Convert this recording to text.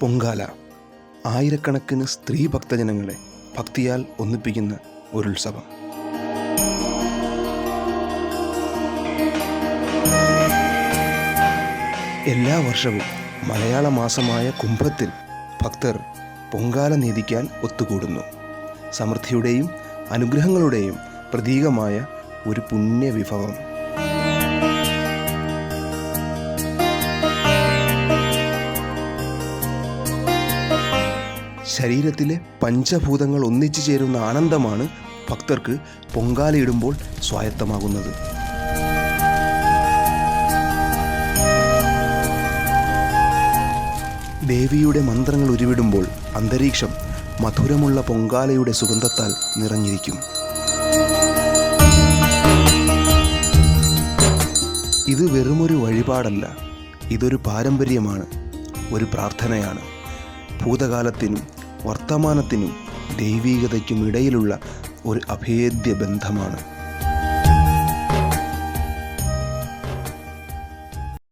പൊങ്കാല. ആയിരക്കണക്കിന് സ്ത്രീ ഭക്തജനങ്ങളെ ഭക്തിയാൽ ഒന്നിപ്പിക്കുന്ന ഒരു ഉത്സവം. എല്ലാ വർഷവും മലയാള മാസമായ കുംഭത്തിൽ ഭക്തർ പൊങ്കാല നീതിക്കാൻ ഒത്തുകൂടുന്നു. സമൃദ്ധിയുടെയും അനുഗ്രഹങ്ങളുടെയും പ്രതീകമായ ഒരു പുണ്യവിഭവം. ശരീരത്തിലെ പഞ്ചഭൂതങ്ങൾ ഒന്നിച്ചു ചേരുന്ന ആനന്ദമാണ് ഭക്തർക്ക് പൊങ്കാലയിടുമ്പോൾ സ്വായത്തമാകുന്നത്. ദേവിയുടെ മന്ത്രങ്ങൾ ഉരുവിടുമ്പോൾ അന്തരീക്ഷം മധുരമുള്ള പൊങ്കാലയുടെ സുഗന്ധത്താൽ നിറഞ്ഞിരിക്കും. ഇത് വെറുമൊരു വഴിപാടല്ല ഇതൊരു പാരമ്പര്യമാണ് ഒരു പ്രാർത്ഥനയാണ്. ഭൂതകാലത്തിനും വർത്തമാനത്തിനും ദൈവീകതയ്ക്കും ഇടയിലുള്ള ഒരു അഭേദ്യ ബന്ധമാണ്